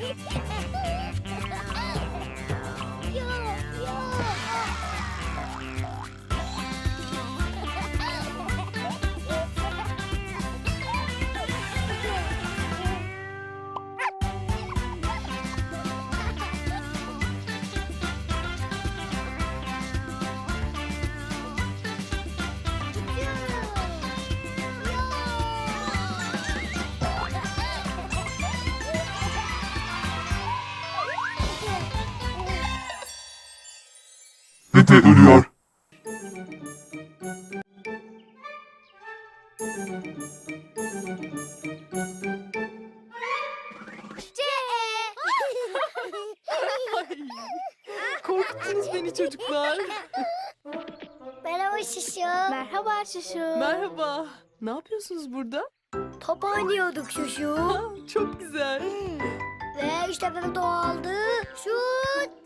Hehehehe Pepe ölüyor. Korkuttunuz beni çocuklar. Merhaba Şişo. Merhaba Şuşu. Merhaba. Ne yapıyorsunuz burada? Top oynuyorduk Şuşu. Ha, çok güzel. Ve işte Pepe topu aldı. Şut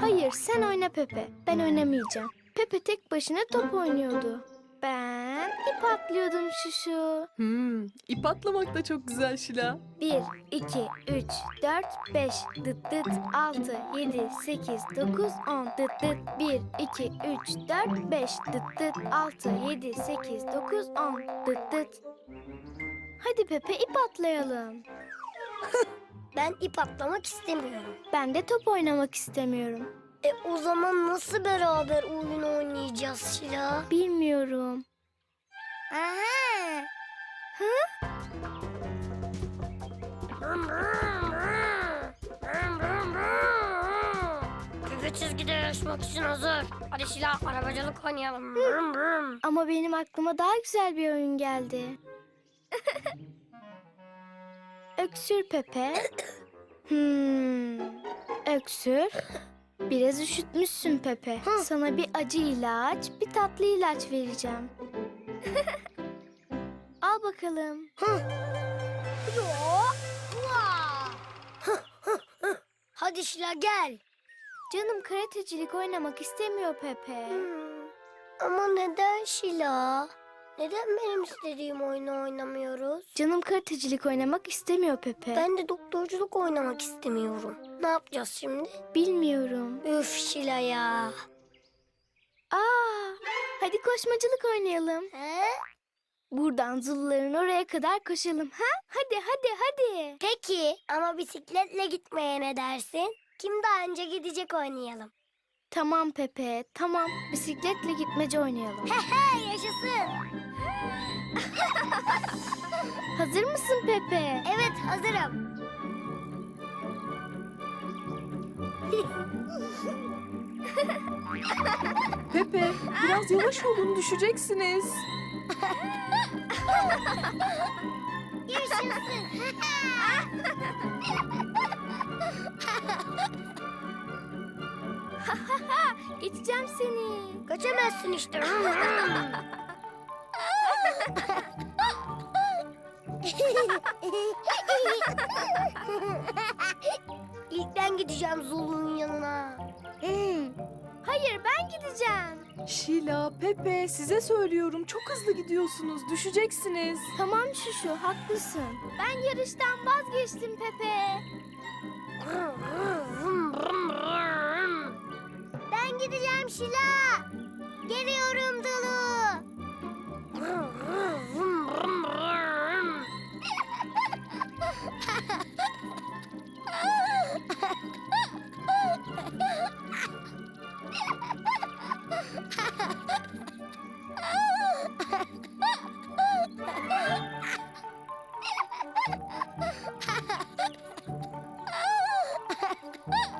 Hayır sen oyna Pepe. Ben oynamayacağım. Pepe tek başına top oynuyordu. Ben ip atlıyordum Şuşu. Hmm, ip atlamak da çok güzel Şila. 1, 2, 3, 4, 5, dıt dıt, 6, 7, 8, 9, 10, dıt dıt, 1, 2, 3, 4, 5, dıt dıt, 6, 7, 8, 9, 10, dıt dıt. Hadi Pepe ip atlayalım. Ben ip atlamak istemiyorum. Ben de top oynamak istemiyorum. E o zaman nasıl beraber oyun oynayacağız Şila? Bilmiyorum. Aha. Pepe çizgide yarışmak için hazır. Hadi Şila arabacılık oynayalım. Ama benim aklıma daha güzel bir oyun geldi. Öksür Pepe. Hmm. Öksür. Biraz üşütmüşsün Pepe. Sana bir acı ilaç, bir tatlı ilaç vereceğim. Al bakalım. Hadi Şila gel. Canım karatecilik oynamak istemiyor Pepe. Ama neden Şila? Neden benim istediğim oyunu oynamıyoruz? Canım karatecilik oynamak istemiyor Pepe. Ben de doktorculuk oynamak istemiyorum. Ne yapacağız şimdi? Bilmiyorum. Üf Şila ya. Aa, hadi koşmacılık oynayalım. He? Buradan Zuluların oraya kadar koşalım. Ha? Hadi hadi hadi. Peki ama bisikletle gitmeye ne dersin? Kim daha önce gidecek oynayalım. Tamam Pepe, tamam. Bisikletle gitmece oynayalım. He yaşasın. Hazır mısın Pepe? Evet hazırım. Pepe, biraz yavaş olun düşeceksiniz. Yaşasın. Geçeceğim seni. Kaçamazsın işte. İlk ben gideceğim Zulu'nun yanına. Hayır ben gideceğim. Şila, Pepe size söylüyorum çok hızlı gidiyorsunuz düşeceksiniz. Tamam Şuşu haklısın. Ben yarıştan vazgeçtim Pepe. Ben gideceğim Şila. Geliyorum Dolu. Mm.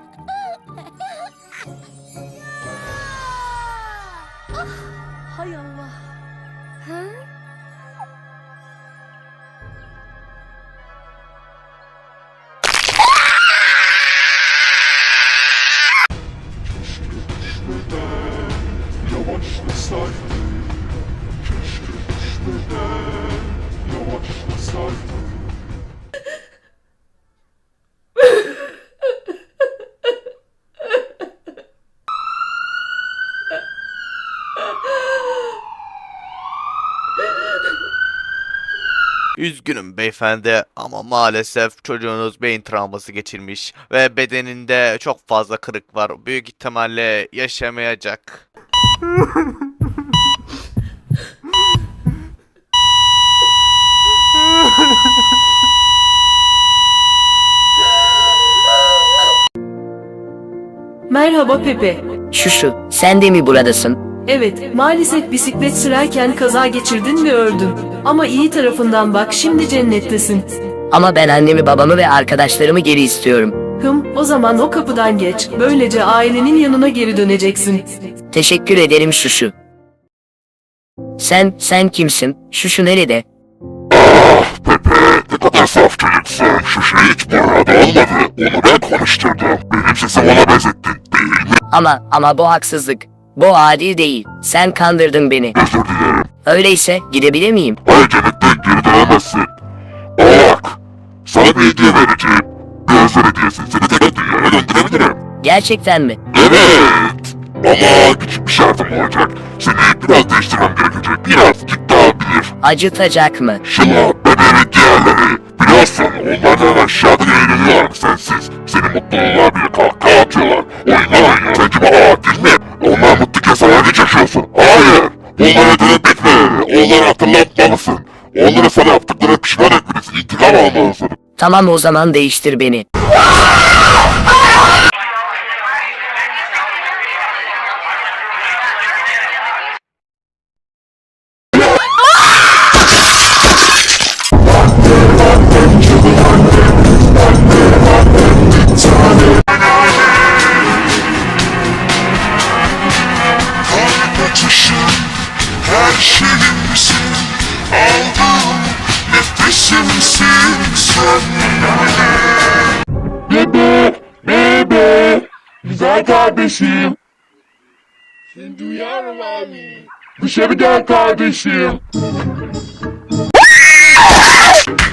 Üzgünüm beyefendi ama maalesef çocuğunuz beyin travması geçirmiş ve bedeninde çok fazla kırık var. Büyük ihtimalle yaşamayacak. Merhaba Pepe. Şuşu, sen de mi buradasın? Evet, maalesef bisiklet sürerken kaza geçirdin ve öldün. Ama iyi tarafından bak, şimdi cennettesin. Ama ben annemi babamı ve arkadaşlarımı geri istiyorum. Hım, o zaman o kapıdan geç. Böylece ailenin yanına geri döneceksin. Teşekkür ederim Şuşu. Sen, sen kimsin? Şuşu nerede? Ne kadar saf çocuksun. Şu şey hiç burada olmadı. Onu ben konuşturdum. Benim sesimi ona benzettin. Değil mi? Ama, ama bu haksızlık. Bu adil değil. Sen kandırdın beni. Özür dilerim. Öyleyse gidebilir miyim? Hayır cennetten geri dönemezsin. Bak. Sana bir hediye vereceğim. Özel hediyesi. Seni tekrar dünyaya döndürebilirim. Gerçekten mi? Evet. Ama küçük bir şartım olacak. Seni biraz değiştirmem gerekecek. Birazcık daha bilir. Acıtacak mı? Şila, bebeğin diğerleri. Biliyorsun onlardan aşağıda eğleniyorlar sensiz. Senin mutluluğuna bile kahkaha atıyorlar. Oyunlar oynuyor. Sen gibi sen öyle yaşıyorsun. Hayır. Onlara dönüp etme. Onları hatırlatmalısın. Onlara sana yaptıklarına pişman etmelisin. İntikam almalısın. Tamam o zaman değiştir beni. Bebe, bebe, güzel kardeşim. Seni duyuyorum abi. Dışarı gel kardeşim.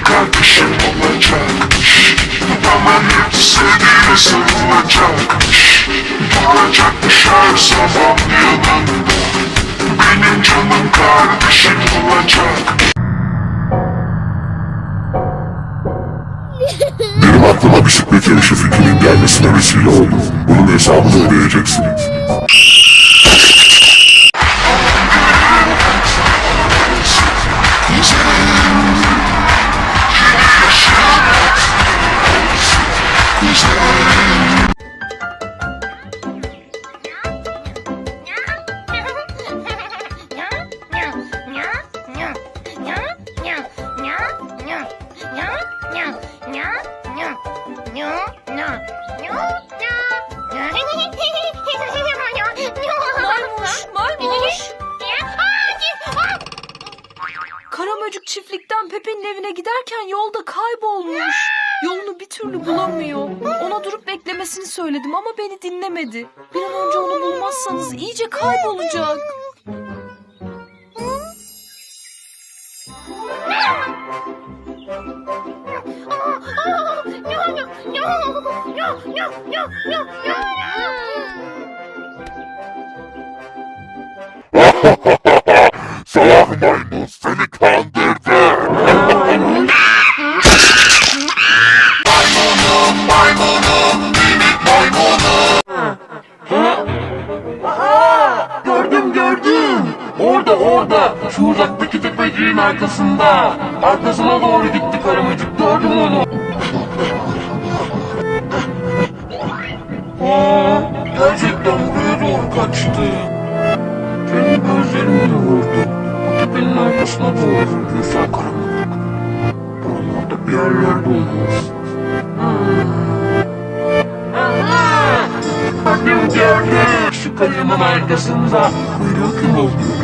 Kardeşim olacak. Ama hepsini ısınacak. Duracak her zaman fikrinin gelmesine vesile oldu. Bunun hesabını ödeyeceksiniz. Maymuş, Karamöcük çiftlikten Pepe'nin evine giderken yolda kaybolmuş. Yolunu bir türlü bulamıyor. Ona durup beklemesini söyledim ama beni dinlemedi. Bir an önce onu bulmazsanız iyice kaybolacak. Orada orada. Şu uzaktaki tepeciğin arkasında. Arkasına doğru gitti karamacık. Gördüm onu. Gerçekten buraya doğru kaçtı. Kendi gözlerimle vurdu. Bu tepenin arkasına doğru. Sen karamacık. Buralarda bir yerlerde olmaz. Gördüm gördüm. Şu kayanın arkasında. Kuyruğu kıvıldı.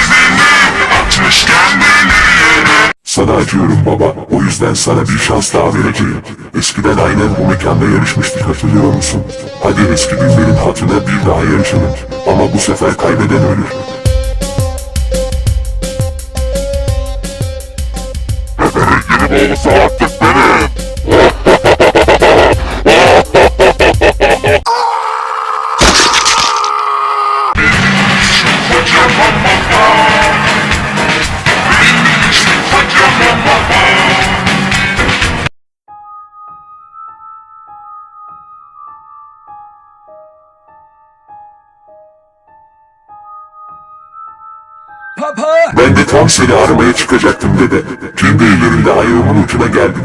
Sana acıyorum baba. O yüzden sana bir şans daha vereceğim. Eskiden aynen bu mekanda yarışmıştık hatırlıyor musun? Hadi eski günlerin hatırına bir daha yarışalım. Ama bu sefer kaybeden ölür. olması artık benim. Ben de tam seni aramaya çıkacaktım dede. Kendi ellerimle ayağımın ucuna geldim.